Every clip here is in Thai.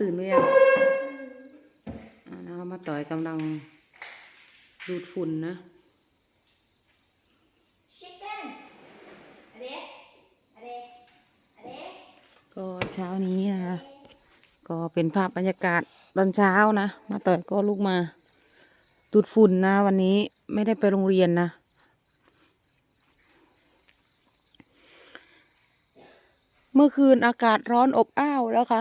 ตื่นหรือยังอ่านะคะมาต่อยกำลังดูดฝุ่นนะ Chicken. Are are are ก็เช้านี้นะคะ ก็เป็นภาพบรรยากาศตอนเช้านะ มาต่อยก็ลุกมาดูดฝุ่นนะ วันนี้ไม่ได้ไปโรงเรียนนะเมื่อคืนอากาศร้อนอบอ้าวแล้วค่ะ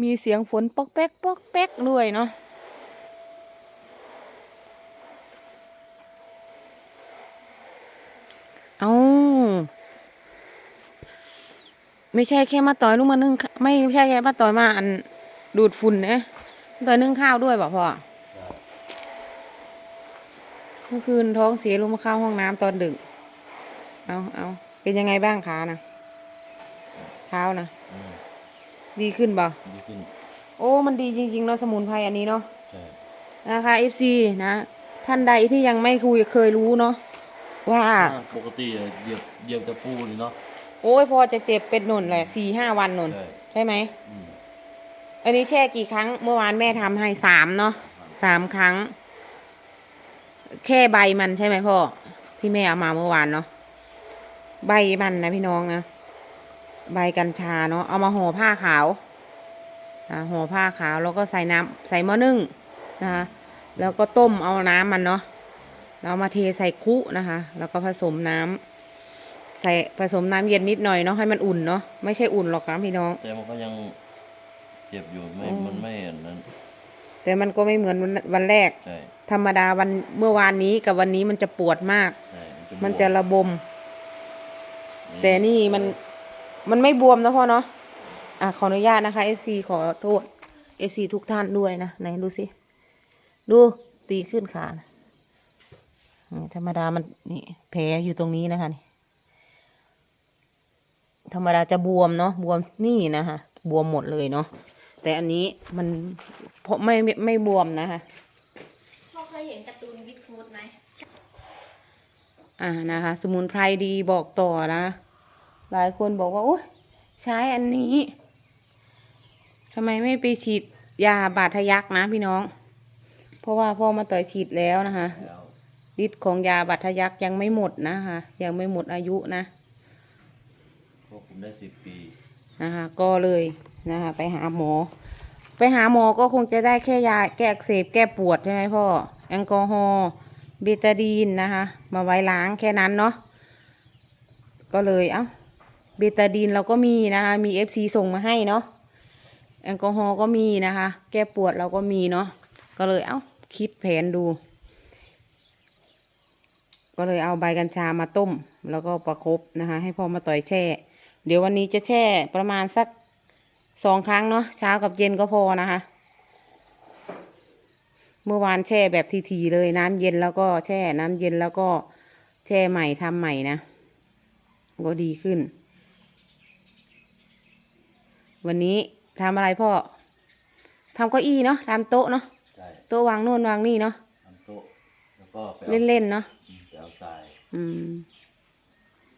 มีเสียงฝนปอกแป๊กปอกแป๊กด้วยเนาะเอาไม่ใช่แค่มาต่อยลูกมานึ่งข้าไม่ใช่แค่มาต่อยมาอันดูดฝุ่นนะมาต่อยนึ่งข้าวด้วยบอกพ่อเมื่อคืนท้องเสียลงมาเข้าห้องน้ำตอนดึก เอาเอาเป็นยังไงบ้างขานะเท้านะอืม ดีขึ้นบ่ดีขึ้นโอ้ มันดีจริงๆเนาะสมุนไพรอันนี้เนาะใช่นะคะ FC นะ ท่านใดที่ยังไม่คุยเคยรู้เนาะว่าปกติอะเหยียบเหยียบตะปูนี่เนาะโอ้ยพอจะเจ็บเป็นหนุนแหละสี่ห้าวันหนุนใช่ใช่ไหมอืมอันนี้แช่กี่ครั้งเมื่อวานแม่ทำให้สามเนาะสามครั้ง แค่ใบมันใช่ไหมพ่อที่แม่เอามาเมื่อวานเนาะใบมันนะพี่น้องนะ ใบกัญชาเนาะเอามาห่อผ้าขาวอ่าห่อผ้าขาวแล้วก็ใส่น้ำใส่หม้อนึ่งนะคะแล้วก็ต้มเอาน้ำมันเนาะแล้วมาเทใส่คุนะคะ แล้วก็ผสมน้ำใส่ผสมน้ำเย็นนิดหน่อยเนาะให้มันอุ่นเนาะไม่ใช่อุ่นหรอกนะพี่น้องแต่มันก็ยังเจ็บอยู่ไม่อ๋อมันไม่อันนั้นแต่มันก็ไม่เหมือนวันวันแรกใช่ธรรมดาวันเมื่อวานนี้กับวันนี้มันจะปวดมากใช่มันจะบวระบม แต่นี่มัน มันไม่บวมนะพ่อเนาะอะขออนุญาตนะคะ FC ขอโทษ FC ทุกท่านด้วยนะไหนดูสิดูตีขึ้นขานะนี่ธรรมดามันนี่แผลอยู่ตรงนี้นะคะนี่ธรรมดาจะบวมเนาะบวมนี่นะคะบวมหมดเลยเนาะแต่อันนี้มันเพราะไม่ไม่ไม่บวมนะคะพ่อเคยเห็นการ์ตูนบิ๊กฟูดไหมอ่านะคะ สมุนไพรดีบอกต่อนะ หลายคนบอกว่าโอ้ยใช้อันนี้ทำไมไม่ไปฉีดยาบาดทะยักนะพี่น้อง เพราะว่าพ่อมาต่อยฉีดแล้วนะคะแล้วฤทธิ์ของยาบาดทะยักยังไม่หมดนะคะยังไม่หมดอายุนะพวกผมได้สิบปีนะคะก็เลยนะคะไปหาหมอ ไปหาหมอก็คงจะได้แค่ยาแก้อักเสบแก้ปวดใช่ไหมพ่อแอลกอฮอล์เบตาดีนนะคะ มาไว้ล้างแค่นั้นเนาะก็เลยเอ้า เบตาดีนเราก็มีนะคะ มีเอฟซีส่งมาให้เนาะแอลกอฮอล์ก็มีนะคะ แก้ปวดเราก็มีเนาะก็เลยเอ้าคิดแผนดู ก็เลยเอาใบกัญชามาต้ม แล้วก็ประคบนะคะ ให้พ่อมาต่อยแช่ เดี๋ยววันนี้จะแช่ประมาณสักสองครั้งเนาะเช้ากับเย็นก็พอนะคะ เมื่อวานแช่แบบทีๆเลยน้ำเย็นแล้วก็แช่น้ำเย็นแล้วก็แช่ใหม่ทำใหม่นะ ก็ดีขึ้น วันนี้ทำอะไรพ่อทำเก้าอี้เนาะทำโต๊ะเนาะใช่โต๊ะวางโน่นวางนี่เนาะทำโต๊ะแล้วก็ไปเอาเล่นๆเนาะไปเอาทรายอืม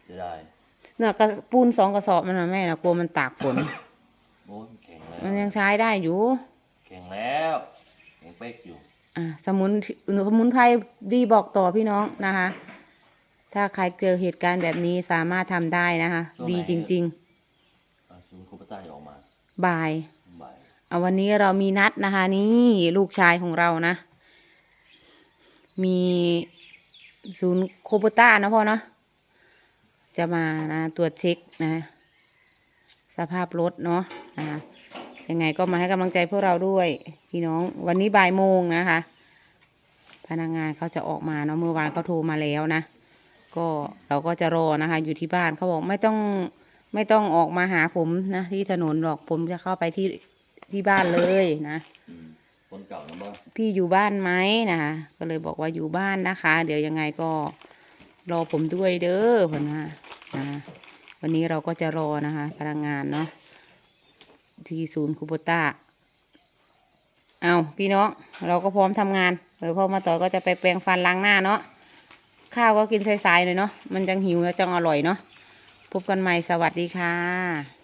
จะได้เนี่ยกระปูนสองกระสอบมันนะแม่นะกลัวมันตากฝนโอ้ยแข็งแล้วมันยังใช้ได้อยู่ แข็งแล้วแข็งเป๊กอยู่ อ่าสมุนสมุนไพรดีบอกต่อพี่น้องนะคะ ถ้าใครเจอเหตุการณ์แบบนี้สามารถทำได้นะคะดีจริงเอา ศูนย์โคปต้าออกมาๆบ่ายบ่ายเอาวันนี้เรามีนัดนะคะ นี่ลูกชายของเรานะ มีศูนย์โคโบต้านะพ่อเนาะจะมานะตรวจเช็คนะ สภาพรถเนาะนะคะยังไงก็มาให้กำลังใจพวกเราด้วย พี่น้องวันนี้บ่ายโมงนะคะ พนักงานเขาจะออกมาเนาะเมื่อวานเขาโทรมาแล้วนะ ก็เราก็จะรอนะคะ อยู่ที่บ้านเขาบอกไม่ต้อง ไม่ต้องออกมาหาผมนะที่ถนนหรอกผมจะเข้าไปที่ที่บ้านเลยนะคนเก่านะบ้างพี่อยู่บ้านไหมนะก็เลยบอกว่าอยู่บ้านนะคะ เดี๋ยวยังไงก็รอผมด้วยเด้อผมนะนะวันนี้เราก็จะรอนะคะ พลังงานเนาะที่ศูนย์คูโบต้าเอาพี่น้องเราก็พร้อมทำงานเดี๋ยวพ่อมาต่อก็จะไปแปรงฟันล้างหน้าเนาะข้าวก็กินใสายๆเลยเนาะมันจังหิวแล้วจังอร่อยเนาะ พบกันใหม่สวัสดีค่ะ